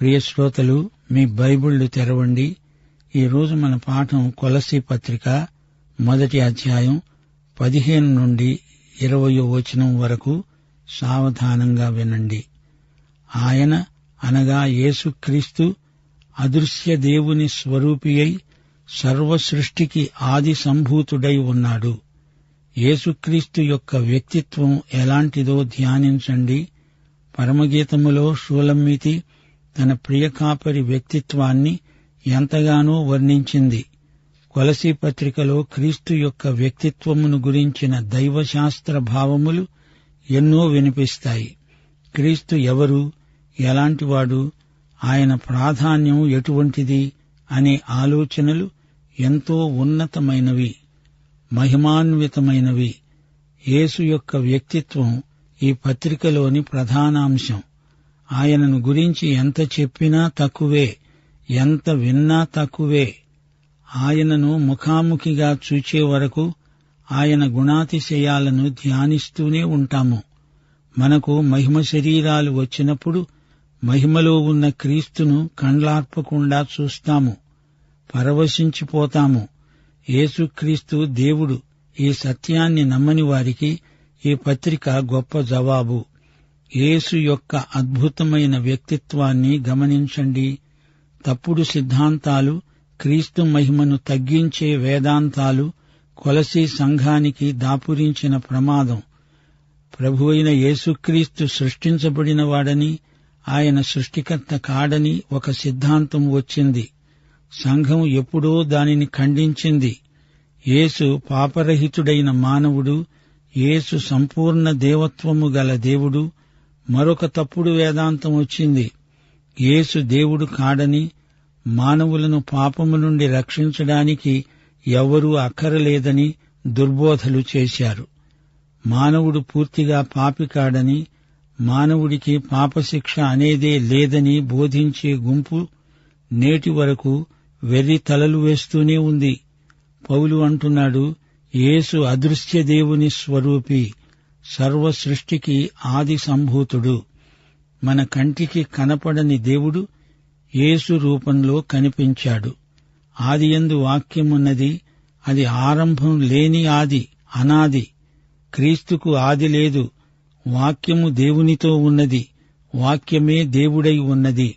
ప్రియ శ్రోతలు మీ బైబిళ్ళు తెరవండి. ఈ రోజు మన పాఠం కొలసి పత్రిక మొదటి అధ్యాయం పదిహేను నుండి ఇరవయో వచనం వరకు సావధానంగా వినండి. ఆయన అనగా యేసుక్రీస్తు అదృశ్య దేవుని స్వరూపి అయి సర్వ సృష్టికి ఆది సంభూతుడై ఉన్నాడు. యేసుక్రీస్తు యొక్క వ్యక్తిత్వం ఎలాంటిదో ధ్యానించండి. పరమగీతములో షూలమ్మితి తన ప్రియకాపరి వ్యక్తిత్వాన్ని ఎంతగానో వర్ణించింది. కొలసీ పత్రికలో క్రీస్తు యొక్క వ్యక్తిత్వమును గురించిన దైవశాస్త్ర భావములు ఎన్నో వినిపిస్తాయి. క్రీస్తు ఎవరు ఎలాంటివాడు ఆయన ప్రాధాన్యం ఎటువంటిది అనే ఆలోచనలు ఎంతో ఉన్నతమైనవి మహిమాన్వితమైనవి. యేసు యొక్క వ్యక్తిత్వం ఈ పత్రికలోని ప్రధానాంశం. ఆయనను గురించి ఎంత చెప్పినా తక్కువే ఎంత విన్నా తక్కువే. ఆయనను ముఖాముఖిగా చూచే వరకు ఆయన గుణాతిశయాలను ధ్యానిస్తూనే ఉంటాము. మనకు మహిమ శరీరాలు వచ్చినప్పుడు మహిమలో ఉన్న క్రీస్తును కండ్లార్పకుండా చూస్తాము. పరవశించిపోతాము. యేసుక్రీస్తు దేవుడు ఈ సత్యాన్ని నమ్మని వారికి ఈ పత్రిక గొప్ప జవాబు. యేసు యొక్క అద్భుతమైన వ్యక్తిత్వాన్ని గమనించండి. తప్పుడు సిద్ధాంతాలు క్రీస్తు మహిమను తగ్గించే వేదాంతాలు కొలసి సంఘానికి దాపురించిన ప్రమాదం. ప్రభు అయిన యేసుక్రీస్తు సృష్టించబడినవాడని ఆయన సృష్టికర్త కాడని ఒక సిద్ధాంతం వచ్చింది. సంఘం ఎప్పుడో దానిని ఖండించింది. యేసు పాపరహితుడైన మానవుడు యేసు సంపూర్ణ దేవత్వము గల దేవుడు మరొక తప్పుడు వేదాంతం వచ్చింది. యేసు దేవుడు కాడని మానవులను పాపము నుండి రక్షించడానికి ఎవరూ అక్కరలేదని దుర్బోధలు చేశారు. మానవుడు పూర్తిగా పాపి కాడని మానవుడికి పాపశిక్ష అనేదే లేదని బోధించే గుంపు నేటి వరకు వెర్రి తలలు వేస్తూనే ఉంది. పౌలు అంటున్నాడు యేసు అదృశ్య దేవుని స్వరూపి. సర్వ సృష్టికి ఆది సంభూతుడు. మన కంటికి కనపడని దేవుడు యేసు రూపంలో కనిపించాడు. ఆదియందు వాక్యమున్నది అది ఆరంభం లేని ఆది అనాది. క్రీస్తుకు ఆది లేదు వాక్యము దేవునితో ఉన్నది వాక్యమే దేవుడై ఉన్నది.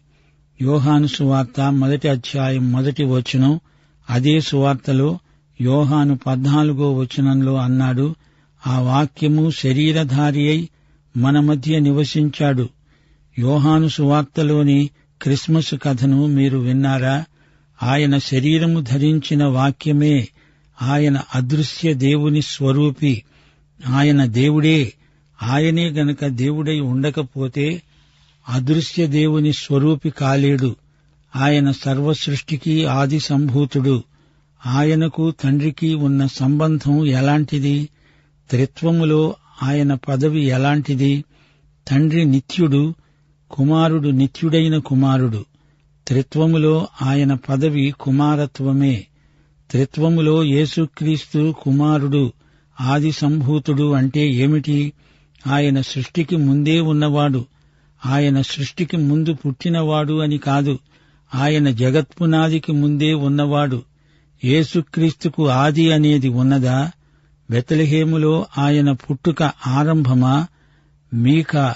యోహాను సువార్త మొదటి అధ్యాయం మొదటి వచనం అదే సువార్తలో యోహాను పద్నాలుగో వచనంలో అన్నాడు ఆ వాక్యము శరీరధారి అయి మన మధ్య నివసించాడు. యోహాను సువార్తలోని క్రిస్మస్ కథను మీరు విన్నారా? ఆయన శరీరము ధరించిన వాక్యమే ఆయన అదృశ్య దేవుని స్వరూపి. ఆయన దేవుడే. ఆయనే గనక దేవుడై ఉండకపోతే అదృశ్య దేవుని స్వరూపి కాలేడు. ఆయన సర్వసృష్టికి ఆది సంభూతుడు ఆయనకు తండ్రికి ఉన్న సంబంధం ఎలాంటిది? త్రిత్వములో ఆయన పదవి ఎలాంటిది? తండ్రి నిత్యుడు కుమారుడు నిత్యుడైన కుమారుడు. త్రిత్వములో ఆయన పదవి కుమారత్వమే. త్రిత్వములో యేసుక్రీస్తు కుమారుడు ఆది సంభూతుడు అంటే ఏమిటి? ఆయన సృష్టికి ముందే ఉన్నవాడు ఆయన సృష్టికి ముందు పుట్టినవాడు అని కాదు ఆయన జగత్పునాదికి ముందే ఉన్నవాడు. యేసుక్రీస్తుకు ఆది అనేది ఉన్నదా? బెతలహేములో ఆయన పుట్టుక ఆరంభమా మీక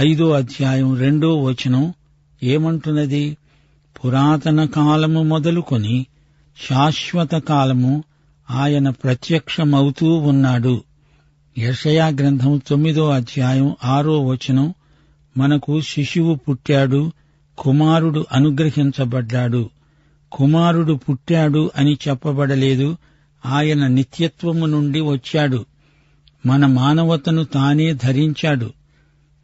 ఐదో అధ్యాయం రెండో వచనం ఏమంటున్నది? పురాతన కాలము మొదలుకొని శాశ్వత కాలము ఆయన ప్రత్యక్షమవుతూ ఉన్నాడు. యషయా గ్రంథం తొమ్మిదో అధ్యాయం ఆరో వచనం మనకు శిశువు పుట్టాడు కుమారుడు అనుగ్రహించబడ్డాడు. కుమారుడు పుట్టాడు అని చెప్పబడలేదు ఆయన నిత్యత్వము నుండి వచ్చాడు. మన మానవతను తానే ధరించాడు.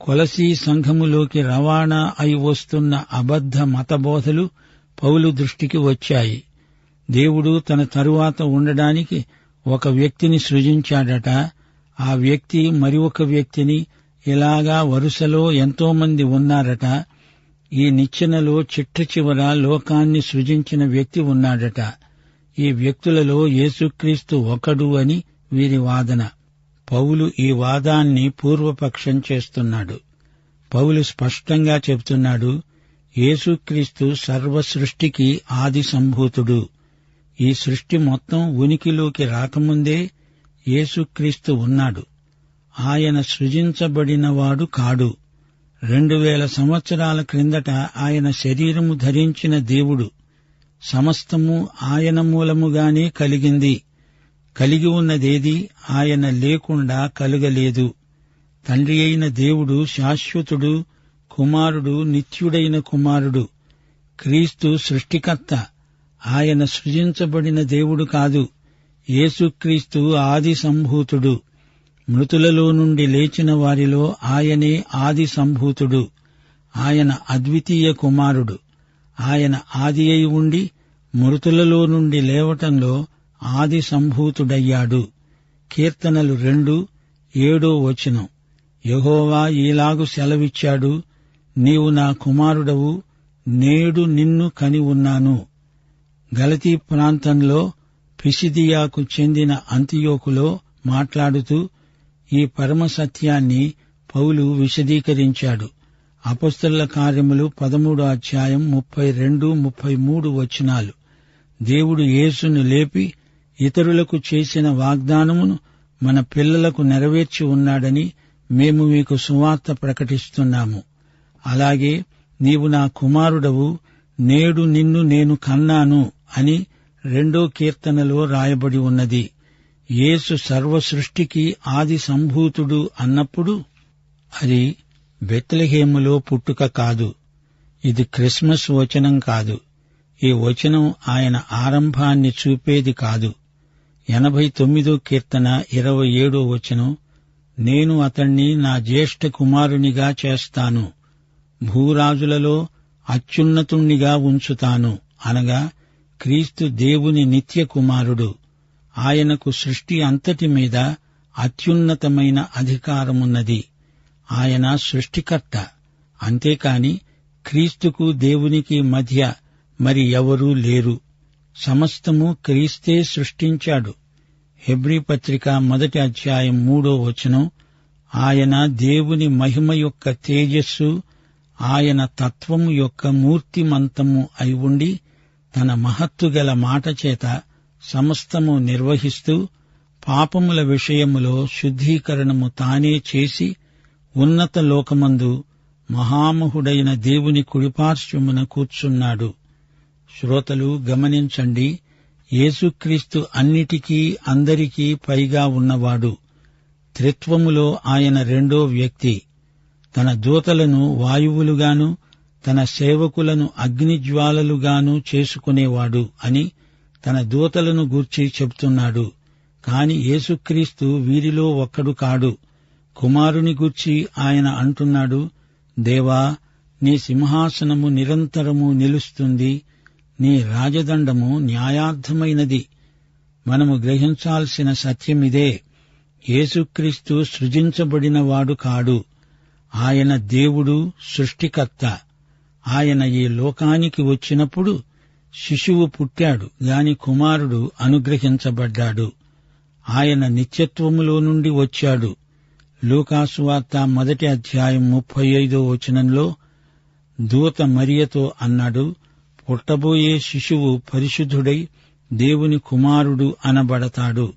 కొలసీ సంఘములోకి రవాణా అయి వస్తున్న అబద్ధ మతబోధలు పౌలు దృష్టికి వచ్చాయి. దేవుడు తన తరువాత ఉండడానికి ఒక వ్యక్తిని సృజించాడట. ఆ వ్యక్తి మరి ఒక వ్యక్తిని ఇలాగా వరుసలో ఎంతోమంది ఉన్నారట. ఈ నిచ్చెనలో చిట్ట చివర లోకాన్ని సృజించిన వ్యక్తి ఉన్నాడట. ఈ వ్యక్తులలో యేసుక్రీస్తు ఒకడు అని వీరి వాదన. పౌలు ఈ వాదాన్ని పూర్వపక్షం చేస్తున్నాడు. పౌలు స్పష్టంగా చెబుతున్నాడు యేసుక్రీస్తు సర్వ సృష్టికి ఆది సంభూతుడు. ఈ సృష్టి మొత్తం ఉనికిలోకి రాకముందే యేసుక్రీస్తు ఉన్నాడు. ఆయన సృజించబడినవాడు కాడు. రెండు వేల సంవత్సరాల క్రిందట ఆయన శరీరము ధరించిన దేవుడు. సమస్తము ఆయన మూలముగానే కలిగింది. కలిగి ఉన్నదేది ఆయన లేకుండా కలుగలేదు. తండ్రి అయిన దేవుడు శాశ్వతుడు కుమారుడు నిత్యుడైన కుమారుడు. క్రీస్తు సృష్టికర్త. ఆయన సృజించబడిన దేవుడు కాదు. యేసుక్రీస్తు ఆది సంభూతుడు మృతులలో నుండి లేచిన వారిలో ఆయనే ఆది సంభూతుడు ఆయన అద్వితీయ కుమారుడు. ఆయన ఆది అయి ఉండి మృతులలో నుండి లేవటంలో ఆది సంభూతుడయ్యాడు. కీర్తనలు రెండు ఏడో వచనం. యహోవా ఈలాగు సెలవిచ్చాడు నీవు నా కుమారుడవు నేడు నిన్ను కని ఉన్నాను. గలతీ ప్రాంతంలో పిసిదియాకు చెందిన అంతియోకులో మాట్లాడుతూ ఈ పరమ సత్యాన్ని పౌలు విశదీకరించాడు. అపస్తుల కార్యములు పదమూడు అధ్యాయం ముప్పై రెండు ముప్పై మూడు వచనాలు. దేవుడు యేసును లేపి ఇతరులకు చేసిన వాగ్దానమును మన పిల్లలకు నెరవేర్చి ఉన్నాడని మేము మీకు సువార్త ప్రకటిస్తున్నాము. అలాగే నీవు నా కుమారుడవు నేడు నిన్ను నేను కన్నాను అని రెండో కీర్తనలో రాయబడి ఉన్నది. యేసు సర్వ సృష్టికి ఆది సంభూతుడు అన్నప్పుడు అది బెత్లహేములో పుట్టుక కాదు. ఇది క్రిస్మస్ వచనం కాదు. ఈ వచనం ఆయన ఆరంభాన్ని చూపేది కాదు. ఎనభై తొమ్మిదో కీర్తన ఇరవై ఏడో వచనం నేను అతణ్ణి నా జ్యేష్ఠ కుమారునిగా చేస్తాను. భూరాజులలో అత్యున్నతుణ్ణిగా ఉంచుతాను. అనగా క్రీస్తు దేవుని నిత్య కుమారుడు. ఆయనకు సృష్టి అంతటి మీద అత్యున్నతమైన అధికారమున్నది. ఆయన సృష్టికర్త. అంతేకాని క్రీస్తుకు దేవునికి మధ్య మరి ఎవరూ లేరు. సమస్తము క్రీస్తే సృష్టించాడు. హెబ్రీ పత్రిక మొదటి అధ్యాయం మూడో వచనం ఆయన దేవుని మహిమ యొక్క తేజస్సు ఆయన తత్వము యొక్క మూర్తిమంతము అయి ఉండి తన మహత్తుగల మాట చేత సమస్తము నిర్వహిస్తూ పాపముల విషయములో శుద్ధీకరణము తానే చేసి ఉన్నత లోకమందు మహామహుడైన దేవుని కుడిపార్శ్వమున కూర్చున్నాడు. శ్రోతలు గమనించండి యేసుక్రీస్తు అన్నిటికీ అందరికీ పైగా ఉన్నవాడు. త్రిత్వములో ఆయన రెండో వ్యక్తి. తన దూతలను వాయువులుగాను తన సేవకులను అగ్నిజ్వాలలుగాను చేసుకునేవాడు అని తన దూతలను గూర్చి చెబుతున్నాడు. కాని యేసుక్రీస్తు వీరిలో ఒక్కడు కాడు. కుమారుని గూర్చి ఆయన అంటున్నాడు దేవా నీ సింహాసనము నిరంతరము నిలుస్తుంది నీ రాజదండము న్యాయార్థమైనది. మనము గ్రహించాల్సిన సత్యమిదే. యేసుక్రీస్తు సృజించబడినవాడు కాడు. ఆయన దేవుడు సృష్టికర్త. ఆయన ఈ లోకానికి వచ్చినప్పుడు శిశువు పుట్టాడు గాని కుమారుడు అనుగ్రహించబడ్డాడు. ఆయన నిత్యత్వములో నుండి వచ్చాడు. లూకాసువార్త మొదటి అధ్యాయం ముప్పై ఐదో వచనంలో దూత మరియతో అన్నాడు పుట్టబోయే శిశువు పరిశుద్ధుడై దేవుని కుమారుడు అనబడతాడు.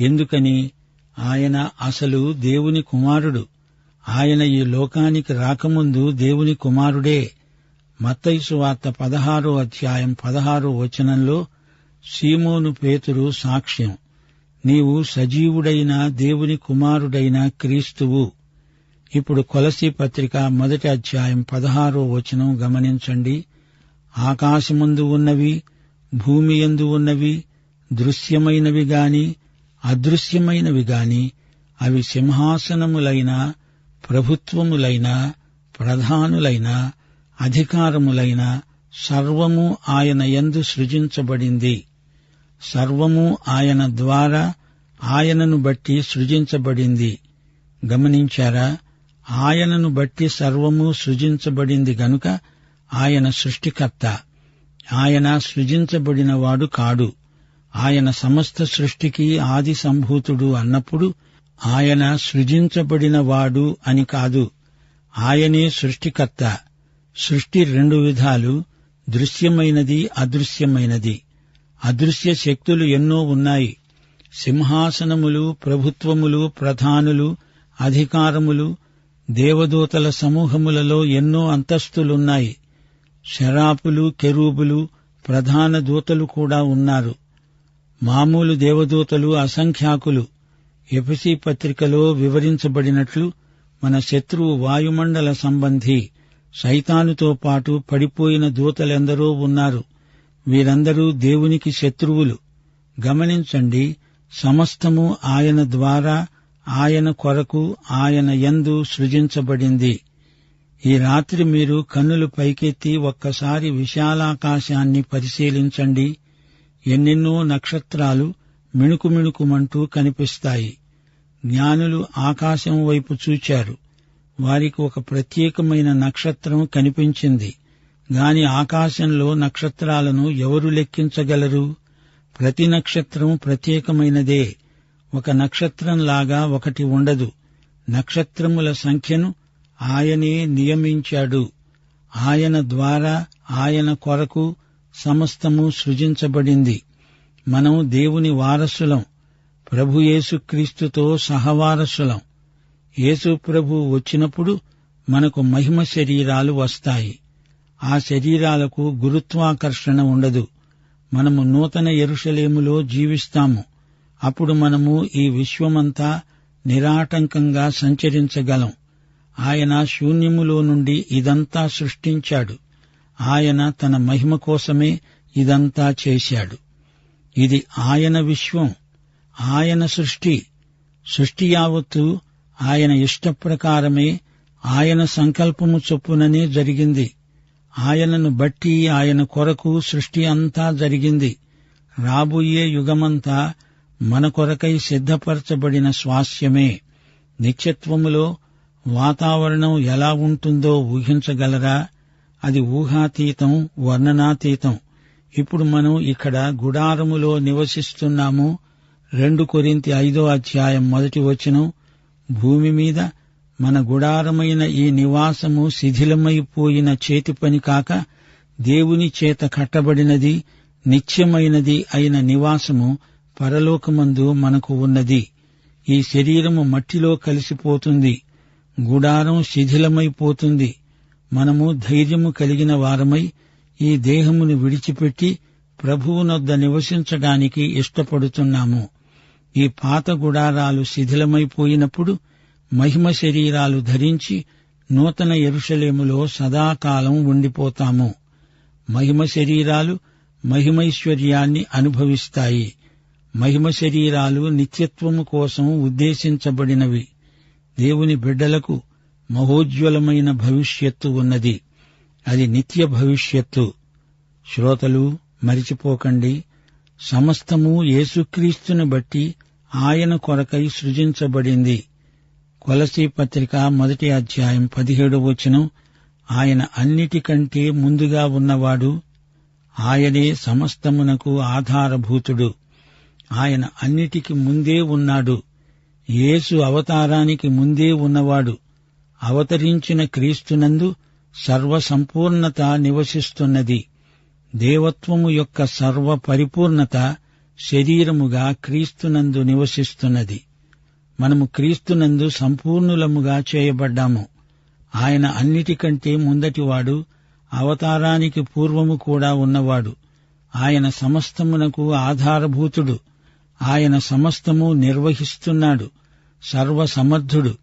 ఎందుకని? ఆయన అసలు దేవుని కుమారుడు. ఆయన ఈ లోకానికి రాకముందు దేవుని కుమారుడే. మత్తైసు వార్త పదహారో అధ్యాయం పదహారో వచనంలో సీమోను పేతురు సాక్ష్యం. నీవు సజీవుడైన దేవుని కుమారుడైన క్రీస్తువు. ఇప్పుడు కొలసి పత్రిక మొదటి అధ్యాయం పదహారో వచనం గమనించండి. ఆకాశముందు ఉన్నవి భూమి ఎందు ఉన్నవి దృశ్యమైనవి గాని అదృశ్యమైనవి గాని అవి సింహాసనములైన ప్రభుత్వములైన ప్రధానులైన అధికారములైన సర్వము ఆయన ఎందు సృజించబడింది. సర్వము ఆయన ద్వారా ఆయనను బట్టి సృజించబడింది. గమనించారా? ఆయనను బట్టి సర్వము సృజించబడింది గనుక ఆయన సృష్టికర్త. ఆయన సృజించబడినవాడు కాడు. ఆయన సమస్త సృష్టికి ఆది సంభూతుడు అన్నప్పుడు ఆయన సృజించబడినవాడు అని కాదు. ఆయనే సృష్టికర్త. సృష్టి రెండు విధాలు దృశ్యమైనది అదృశ్యమైనది. అదృశ్య శక్తులు ఎన్నో ఉన్నాయి. సింహాసనములు ప్రభుత్వములు ప్రధానులు అధికారములు దేవదూతల సమూహములలో ఎన్నో అంతస్తులున్నాయి. శరాపులు కెరూబులు ప్రధాన దూతలు కూడా ఉన్నారు. మామూలు దేవదూతలు అసంఖ్యాకులు. ఎపిసి పత్రికలో వివరించబడినట్లు మన శత్రువు వాయుమండల సంబంధి సైతానుతో పాటు పడిపోయిన దూతలెందరో ఉన్నారు. వీరందరూ దేవునికి శత్రువులు. గమనించండి సమస్తము ఆయన ద్వారా ఆయన కొరకు ఆయన యందు సృజించబడింది. ఈ రాత్రి మీరు కన్నులు పైకెత్తి ఒక్కసారి విశాలాకాశాన్ని పరిశీలించండి. ఎన్నెన్నో నక్షత్రాలు మిణుకుమిణుకుమంటూ కనిపిస్తాయి. జ్ఞానులు ఆకాశం వైపు చూచారు. వారికి ఒక ప్రత్యేకమైన నక్షత్రం కనిపించింది. గాని ఆకాశంలో నక్షత్రాలను ఎవరు లెక్కించగలరు? ప్రతి నక్షత్రం ప్రత్యేకమైనదే. ఒక నక్షత్రంలాగా ఒకటి ఉండదు. నక్షత్రముల సంఖ్యను ఆయనే నియమించాడు. ఆయన ద్వారా ఆయన కొరకు సమస్తము సృజించబడింది. మనం దేవుని వారసులం. ప్రభు యేసుక్రీస్తుతో సహవారసులం. యేసు ప్రభు వచ్చినప్పుడు మనకు మహిమ శరీరాలు వస్తాయి. ఆ శరీరాలకు గురుత్వాకర్షణ ఉండదు. మనము నూతన ఎరుషలేములో జీవిస్తాము. అప్పుడు మనము ఈ విశ్వమంతా నిరాటంకంగా సంచరించగలం. ఆయన శూన్యములో నుండి ఇదంతా సృష్టించాడు. ఆయన తన మహిమ కోసమే ఇదంతా చేశాడు. ఇది ఆయన విశ్వం ఆయన సృష్టి. సృష్టి యావత్తు ఆయన ఇష్టప్రకారమే ఆయన సంకల్పము చొప్పుననే జరిగింది. ఆయనను బట్టి ఆయన కొరకు సృష్టి అంతా జరిగింది. రాబోయే యుగమంతా మన కొరకై సిద్ధపరచబడిన స్వాస్యమే. నిత్యత్వములో వాతావరణం ఎలా ఉంటుందో ఊహించగలరా? అది ఊహాతీతం వర్ణనాతీతం. ఇప్పుడు మనం ఇక్కడ గుడారములో నివసిస్తున్నాము. రెండు కొరింతి ఐదో అధ్యాయం మొదటి వచనం. భూమి మీద మన గుడారమైన ఈ నివాసము శిథిలమైపోయిన చేతి పని కాక దేవుని చేత కట్టబడినది నిత్యమైనది అయిన నివాసము పరలోకమందు మనకు ఉన్నది. ఈ శరీరము మట్టిలో కలిసిపోతుంది. గుడారం శిథిలమైపోతుంది. మనము ధైర్యము కలిగిన వారమై ఈ దేహమును విడిచిపెట్టి ప్రభువునొద్ద నివసించడానికి ఇష్టపడుతున్నాము. ఈ పాత గుడారాలు శిథిలమైపోయినప్పుడు మహిమ శరీరాలు ధరించి నూతన ఎరుషలేములో సదాకాలం ఉండిపోతాము. మహిమ శరీరాలు మహిమైశ్వర్యాన్ని అనుభవిస్తాయి. మహిమ శరీరాలు నిత్యత్వము కోసం ఉద్దేశించబడినవి. దేవుని బిడ్డలకు మహోజ్వలమైన భవిష్యత్తు ఉన్నది. అది నిత్య భవిష్యత్తు. శ్రోతలు మరిచిపోకండి. సమస్తము యేసుక్రీస్తుని బట్టి ఆయన కొరకై సృజించబడింది. కొలసీ పత్రిక మొదటి అధ్యాయం పదిహేడు వచనం. ఆయన అన్నిటికంటే ముందుగా ఉన్నవాడు ఆయనే సమస్తమునకు ఆధారభూతుడు. ఆయన అన్నిటికి ముందే ఉన్నాడు. యేసు అవతారానికి ముందే ఉన్నవాడు. అవతరించిన క్రీస్తునందు సర్వసంపూర్ణత నివసిస్తున్నది. దేవత్వము యొక్క సర్వ పరిపూర్ణత శరీరముగా క్రీస్తునందు నివసిస్తున్నది. మనము క్రీస్తునందు సంపూర్ణులముగా చేయబడ్డాము. ఆయన అన్నిటికంటే ముందటివాడు అవతారానికి పూర్వము కూడా ఉన్నవాడు. ఆయన సమస్తమునకు ఆధారభూతుడు. ఆయన సమస్తము నిర్వహిస్తున్నాడు. సర్వసమర్థుడు.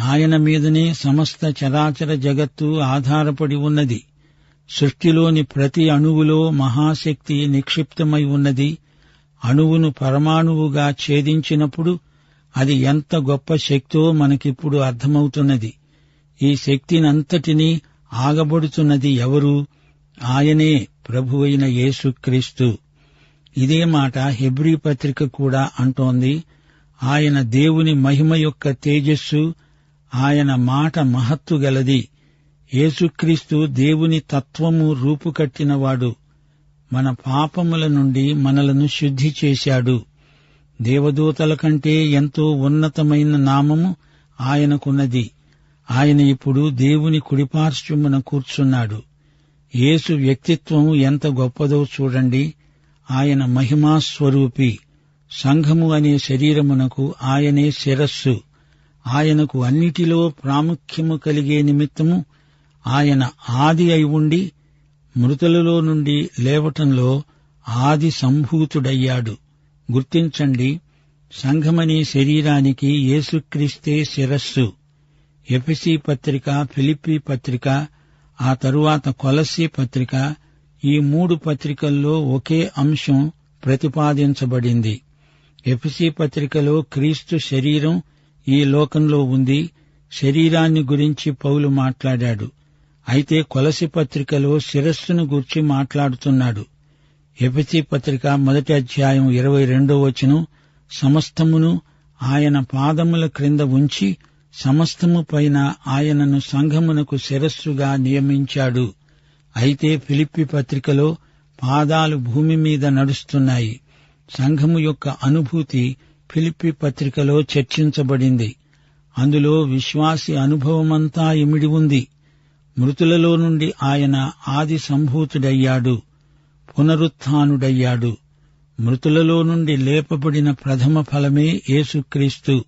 ఆయన మీదనే సమస్త చరాచర జగత్తు ఆధారపడి ఉన్నది. సృష్టిలోని ప్రతి అణువులో మహాశక్తి నిక్షిప్తమై ఉన్నది. అణువును పరమాణువుగా ఛేదించినప్పుడు అది ఎంత గొప్ప శక్తో మనకిప్పుడు అర్థమవుతున్నది. ఈ శక్తినంతటినీ ఆగబడుతున్నది ఎవరు? ఆయనే ప్రభువైన యేసుక్రీస్తు. ఇదే మాట హెబ్రీ పత్రిక కూడా అంటోంది. ఆయన దేవుని మహిమ యొక్క తేజస్సు ఆయన మాట మహత్తు గలది. యేసుక్రీస్తు దేవుని తత్వము రూపుకట్టినవాడు. మన పాపముల నుండి మనలను శుద్ధి చేశాడు. దేవదూతల కంటే ఎంతో ఉన్నతమైన నామము ఆయనకున్నది. ఆయన ఇప్పుడు దేవుని కుడిపార్శ్వమున కూర్చున్నాడు. యేసు వ్యక్తిత్వం ఎంత గొప్పదో చూడండి. ఆయన మహిమాస్వరూపి. సంఘము అనే శరీరమునకు ఆయనే శిరస్సు. ఆయనకు అన్నిటిలో ప్రాముఖ్యము కలిగే నిమిత్తము ఆయన ఆది అయి ఉండి మృతులలో నుండి లేవటంలో ఆది సంభూతుడయ్యాడు. గుర్తించండి సంఘమనే శరీరానికి యేసుక్రీస్తే శిరస్సు. ఎఫిసి పత్రిక ఫిలిప్పీ పత్రిక ఆ తరువాత కొలసీ పత్రిక ఈ మూడు పత్రికల్లో ఒకే అంశం ప్రతిపాదించబడింది. ఎఫిసి పత్రికలో క్రీస్తు శరీరం ఈ లోకంలో ఉంది శరీరాన్ని గురించి పౌలు మాట్లాడాడు. అయితే కొలసి పత్రికలో శిరస్సును గూర్చి మాట్లాడుతున్నాడు. ఎపితి పత్రిక మొదటి అధ్యాయం ఇరవై రెండో వచనం సమస్తమును ఆయన పాదముల క్రింద ఉంచి సమస్తము పైన ఆయనను సంఘమునకు శిరస్సుగా నియమించాడు. అయితే ఫిలిప్పి పత్రికలో పాదాలు భూమి మీద నడుస్తున్నాయి. సంఘము యొక్క అనుభూతి ఫిలిప్పి పత్రికలో చర్చించబడింది. అందులో విశ్వాసి అనుభవమంతా ఇమిడి ఉంది. మృతులలో నుండి ఆయన ఆది సంభూతుడయ్యాడు. పునరుత్డయ్యాడు మృతులలో నుండి లేపబడిన ప్రథమ ఫలమే యేసుక్రీస్తు.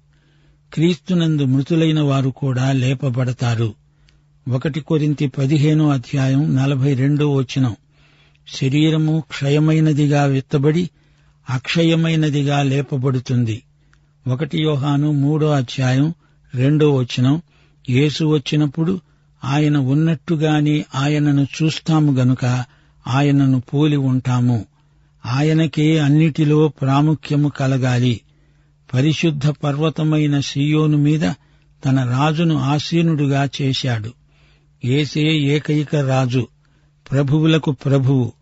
క్రీస్తునందు మృతులైన వారు కూడా లేపబడతారు. ఒకటి కొరింతి పదిహేనో అధ్యాయం నలభై రెండో వచనం. శరీరము క్షయమైనదిగా విత్తబడి అక్షయమైనదిగా లేపబడుతుంది. ఒకటి యోహాను మూడో అధ్యాయం రెండో వచనం. యేసు వచ్చినప్పుడు ఆయన ఉన్నట్టుగానే ఆయనను చూస్తాము గనుక ఆయనను పోలి ఉంటాము. ఆయనకే అన్నిటిలో ప్రాముఖ్యము కలగాలి. పరిశుద్ధ పర్వతమైన సియోను మీద తన రాజును ఆసీనుడుగా చేశాడు. ఏసే ఏకైక రాజు ప్రభువులకు ప్రభువు.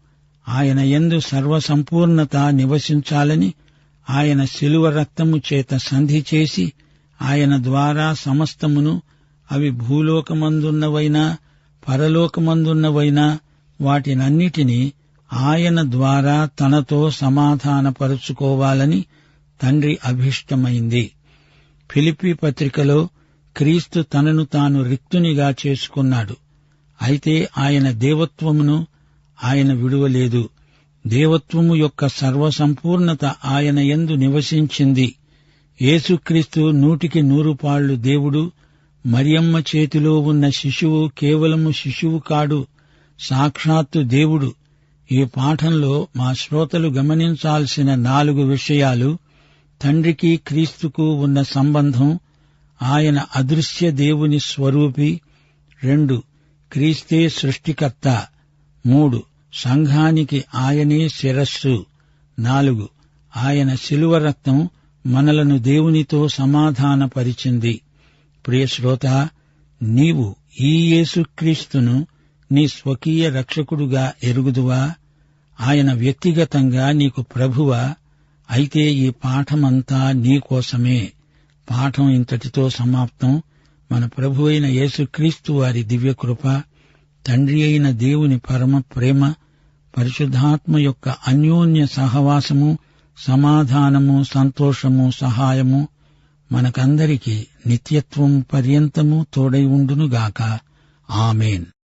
ఆయన ఎందు సర్వసంపూర్ణత నివసించాలని ఆయన శిలువ రక్తము చేత సంధి చేసి ఆయన ద్వారా సమస్తమును అవి భూలోకమందున్నవైనా పరలోకమందున్నవైనా వాటినన్నిటినీ ఆయన ద్వారా తనతో సమాధానపరుచుకోవాలని తండ్రి అభిష్టమైంది. ఫిలిపి పత్రికలో క్రీస్తు తనను తాను రిక్తునిగా చేసుకున్నాడు. అయితే ఆయన దేవత్వమును ఆయన విడువలేదు. దేవత్వము యొక్క సర్వసంపూర్ణత ఆయన ఎందు నివసించింది. యేసుక్రీస్తు నూటికి నూరు పాళ్ళు దేవుడు మరియమ్మ చేతిలో ఉన్న శిశువు కేవలము శిశువు కాడు సాక్షాత్తు దేవుడు ఈ పాఠంలో మా శ్రోతలు గమనించాల్సిన నాలుగు విషయాలు తండ్రికి క్రీస్తుకు ఉన్న సంబంధం ఆయన అదృశ్య దేవుని స్వరూపి రెండు క్రీస్తే సృష్టికర్త మూడు సంఘానికి ఆయనే శిరస్సు నాలుగు ఆయన శిలువ రక్తం మనలను దేవునితో సమాధానపరిచింది. ప్రియశ్రోత నీవు ఈ యేసుక్రీస్తును నీ స్వకీయ రక్షకుడుగా ఎరుగుదువా? ఆయన వ్యక్తిగతంగా నీకు ప్రభువా? అయితే ఈ పాఠమంతా నీకోసమే పాఠం ఇంతటితో సమాప్తం. మన ప్రభు అయిన యేసుక్రీస్తు వారి దివ్యకృప తండ్రి అయిన దేవుని పరమ ప్రేమ పరిశుద్ధాత్మ యొక్క అన్యోన్య సహవాసము సమాధానము సంతోషము సహాయము మనకందరికీ నిత్యత్వం పర్యంతము తోడై ఉండునుగాక. ఆమెన్.